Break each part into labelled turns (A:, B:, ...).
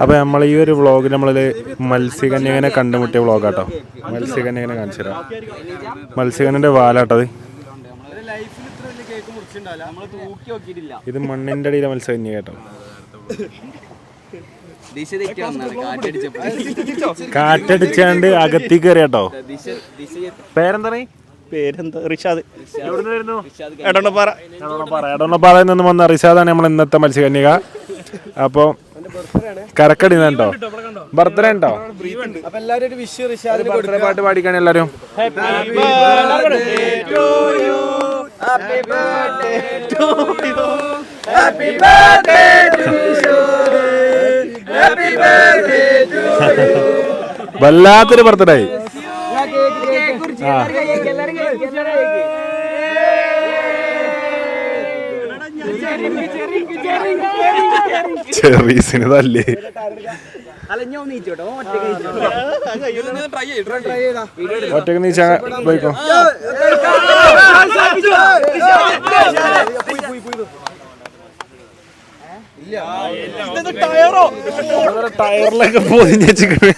A: അപ്പോൾ നമ്മൾ ഈ ഒരു വ്ളോഗ് നമ്മളിൽ മത്സ്യകന്യകനെ കണ്ടുമുട്ടിയ വ്ളോഗാട്ടോ മത്സ്യകന്യകനെ കാണിച്ചു തരാം. മത്സ്യകന്യന്റെ വാലാട്ടത് ഇത് മണ്ണിന്റെ അടിയിലെ മത്സ്യകന്യ കേട്ടോ. കാറ്റടിച്ചാണ്ട് അകത്തേക്ക് കയറി കേട്ടോ
B: ദിശ ദിശ
A: പേരെന്താണ്
C: പേരെന്താ? റിഷാദ്.
A: എവിടുന്ന് വരുന്നു
C: എടണപ്പാറ
A: എടോണപ്പാറയിൽ നിന്ന് വന്ന റിഷാദാണ് നമ്മൾ ഇന്നത്തെ മത്സ്യകന്യക. അപ്പോൾ കരക്കടി കേട്ടോ ബർത്ത്ഡേ ഉണ്ടോ? ബർത്ത്ഡേ പാട്ട് പാടിക്കാണ് എല്ലാരും. വല്ലാത്തൊരു ബർത്ത്ഡേ ആ. ചെറീസിന് തല്ലേ ഒറ്റയ്ക്ക് നീച്ചാ പോയിക്കോ ടയറിലൊക്കെ പോയി വെച്ചിട്ട്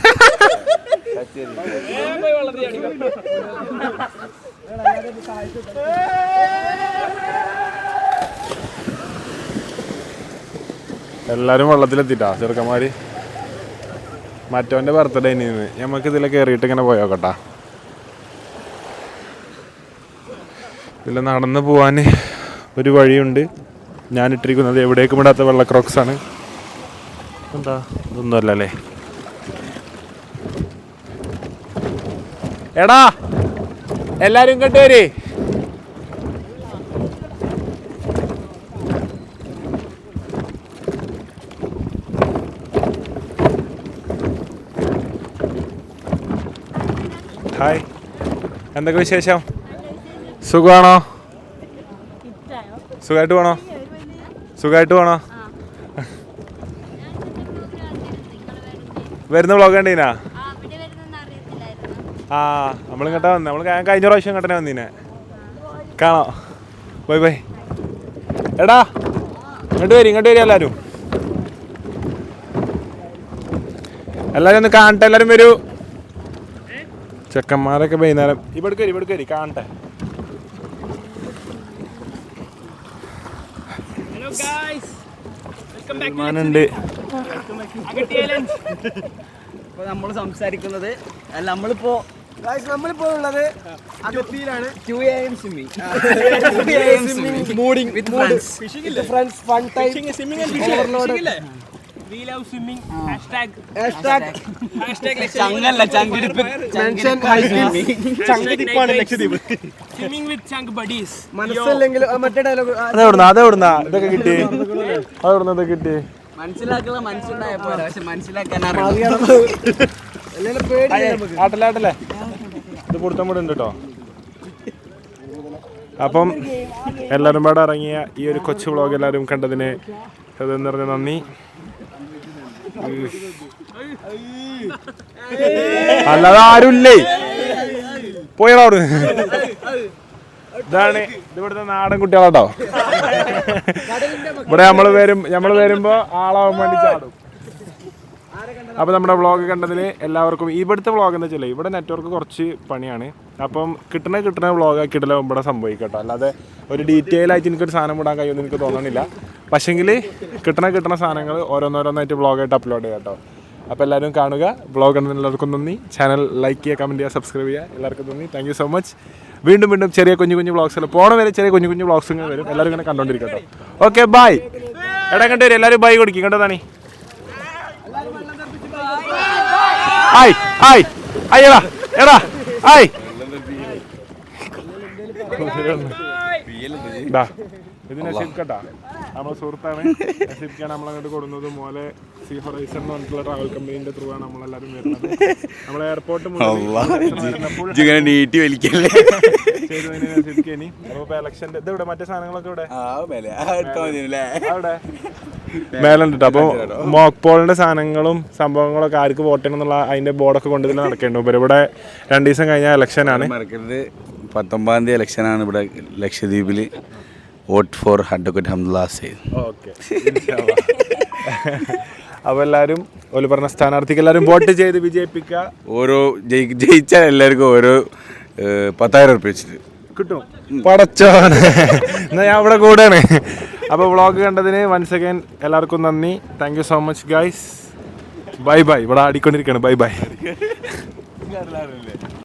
A: എല്ലാരും വെള്ളത്തിലെത്തിട്ടാ ചെറുക്കന്മാര്. മറ്റവന്റെ ബർത്ത്ഡേ നിന്ന് നമുക്ക് ഇതിലെ കയറിയിട്ട് ഇങ്ങനെ പോയോക്കട്ടാ ഇതിൽ നടന്നു പോവാൻ ഒരു വഴിയുണ്ട്. ഞാൻ ഇട്ടിരിക്കുന്നത് എവിടേക്കും വിടാത്ത വെള്ള ക്രോക്സ് ആണ്. എന്താ? ഇതൊന്നുമല്ല അല്ലേ? എടാ! എല്ലാരും ഇങ്ങോട്ട് വരേ ഹായ്. എന്തൊക്കെ വിശേഷം? സുഖമാണോ സുഖമായിട്ട് പോണോ? സുഖമായിട്ട് പോണോ? വരുന്ന വ്ളോഗ് കണ്ടീനാ?
D: അവിടെ വരുന്നെന്ന് അറിയത്തില്ലായിരുന്നു.
A: ആ നമ്മളിങ്ങോട്ടാ വന്നേ. നമ്മൾ കഴിഞ്ഞ പ്രാവശ്യം കട്ടനെ വന്നീനെ. കാണോ. ബൈ ബൈ എടാ ഇങ്ങോട്ട് വരും ഇങ്ങോട്ട് വരും എല്ലാവരും എല്ലാവരും ഒന്ന് കാണട്ടെ എല്ലാവരും വരൂ. ചെക്കന്മാരൊക്കെ വൈകുന്നേരം. ഇവിടെ കയറി ഇവിടെ കയറി കാണട്ടെ. സൽമാനുണ്ട്.
B: നമ്മൾ സംസാരിക്കുന്നത് അല്ല നമ്മളിപ്പോ
E: നമ്മളിപ്പോ ഉള്ളത് അഗത്തിയിലാണ്
B: two A M swimming
E: മൂഡിങ്
B: with friends
E: friends fun time overload
B: ചങ്ങല്ല ചങ്കിടിപ്പ്
E: മെൻഷൻ
C: ചങ്കതിപ്പാണ് ലക്ഷദ്വീപ്
E: മനസ്സില്ലെങ്കിൽ മറ്റേ ഡയലോഗ്
A: അതെവിടുന്ന അതെവിടുന്ന ഇതൊക്കെ കിട്ടി. അതെവിടുന്ന ഇതൊക്കെ കിട്ടി.
B: പോലെ പക്ഷെ മനസ്സിലാക്കാൻ അറിയാം
A: ഇത് കൂടെ ഉണ്ട് കേട്ടോ അപ്പം എല്ലാവരും പാടെ ഇറങ്ങിയ ഈ ഒരു കൊച്ചു വ്ളോഗ് എല്ലാവരും കണ്ടതിന് ഹൃദയം നിറഞ്ഞ നന്ദി. അല്ലാതെ ആരുമില്ലേ പോയടാ ഇതാണ് ഇതിവിടുത്തെ നാടൻ കുട്ടികളാട്ടോ. ഇവിടെ നമ്മൾ വരും നമ്മൾ വരുമ്പോ ആളാവാൻ വേണ്ടി ചാടും. അപ്പോൾ നമ്മുടെ വ്ളോഗ് കണ്ടതിൽ എല്ലാവർക്കും ഇവിടുത്തെ വ്ളോഗ് എന്ന് വെച്ചാൽ ഇവിടെ നെറ്റ്വർക്ക് കുറച്ച് പണിയാണ്. അപ്പം കിട്ടണ കിട്ടണ വ്ളോഗ് ആക്കിയിട്ടില്ല ഇവിടെ സംഭവിക്കട്ടോ. അല്ലാതെ ഒരു ഡീറ്റെയിൽ ആയിട്ട് എനിക്കൊരു സാധനം ഇടാൻ കഴിയുമെന്ന് എനിക്ക് തോന്നണില്ല. പക്ഷെങ്കിൽ കിട്ടണ കിട്ടണ സാധനങ്ങൾ ഓരോന്നോരോന്നായിട്ട് വ്ളോഗായിട്ട് അപ്ലോഡ് ചെയ്യാം കേട്ടോ അപ്പോൾ എല്ലാവരും കാണുക. വ്ളോഗ് കണ്ടതിന് എല്ലാവർക്കും നന്ദി. ചാനൽ ലൈക്ക് ചെയ്യുക കമന്റ് ചെയ്യുക സബ്സ്ക്രൈബ് ചെയ്യുക. എല്ലാവർക്കും നന്ദി. താങ്ക് യു സോ മച്ച് വീണ്ടും വീണ്ടും ചെറിയ കുഞ്ഞു കുഞ്ഞു ബ്ലോഗ്സ് പോണ വരെ ചെറിയ കുഞ്ഞു കുഞ്ഞു വ്ളോഗ്സ് ഇങ്ങനെ വരും. എല്ലാവരും ഇങ്ങനെ കണ്ടോണ്ടിരിക്കട്ടോ. ഓക്കെ ബൈ എടാ കണ്ടു വരും. എല്ലാവരും ബൈ കൊടുക്കും. കേട്ടോ താണി ഹായ് ഹായ് എടാ എടാ ഹായ് ദാ, നമ്മളെ സുഹൃത്താണ്. നസീബ്ക്കാണ് നമ്മളങ്ങോട്ട് കൊടുക്കുന്നത് മോലെ സി ഹൊറൈസൺ എന്ന് പറഞ്ഞിട്ടുള്ള ട്രാവൽ കമ്പനീന്റെ ത്രൂ ആണ് നമ്മളെല്ലാവരും വരുന്നത്. നമ്മൾ എയർപോർട്ട്
F: ഇങ്ങനെ നീട്ടി വലിക്കല്ലേ?
A: നസീബ്ക്ക് അപ്പൊ അപ്പോൾ ഇലക്ഷന്റെ ഇത് ഇവിടെ മറ്റേ സാധനങ്ങളൊക്കെ ഇവിടെ അവിടെ മേലുണ്ട് അപ്പോൾ മോക്ക് പോളിന്റെ സാധനങ്ങളും സംഭവങ്ങളൊക്കെ ആർക്ക് വോട്ട് ചെയ്യണം എന്നുള്ള അതിന്റെ ബോർഡൊക്കെ കൊണ്ട് തന്നെ നടക്കേണ്ടു ഇവിടെ രണ്ട് ദിവസം കഴിഞ്ഞാൽ ഇലക്ഷൻ ആണ്.
F: മറക്കരുത്. പത്തൊമ്പതാം തീയതി ഇലക്ഷനാണ് ഇവിടെ ലക്ഷദ്വീപിൽ vote for advocate Hamdulla Sayeed
A: okay. അപ്പോൾ എല്ലാവരും ഓൽ പറഞ്ഞ സ്ഥാനാർത്ഥിക്ക് എല്ലാവരും വോട്ട് ചെയ്ത് വിജയിപ്പിക്കുക
F: ഓരോ ജയി ജയിച്ചാൽ എല്ലാവർക്കും ഓരോ പത്തായിരം ഉറുപ്പ്യ വെച്ചിട്ട്.
A: കിട്ടും. പടച്ചോനെ. എന്നാ ഞാൻ അവിടെ കൂടെയാണ് അപ്പോൾ വ്ളോഗ് കണ്ടതിന് വൺസ് അഗൈൻ എല്ലാവർക്കും നന്ദി. Thank you so much guys bye bye ഇവിടെ ആടിക്കൊണ്ടിരിക്കുകയാണ് ബൈ ബൈ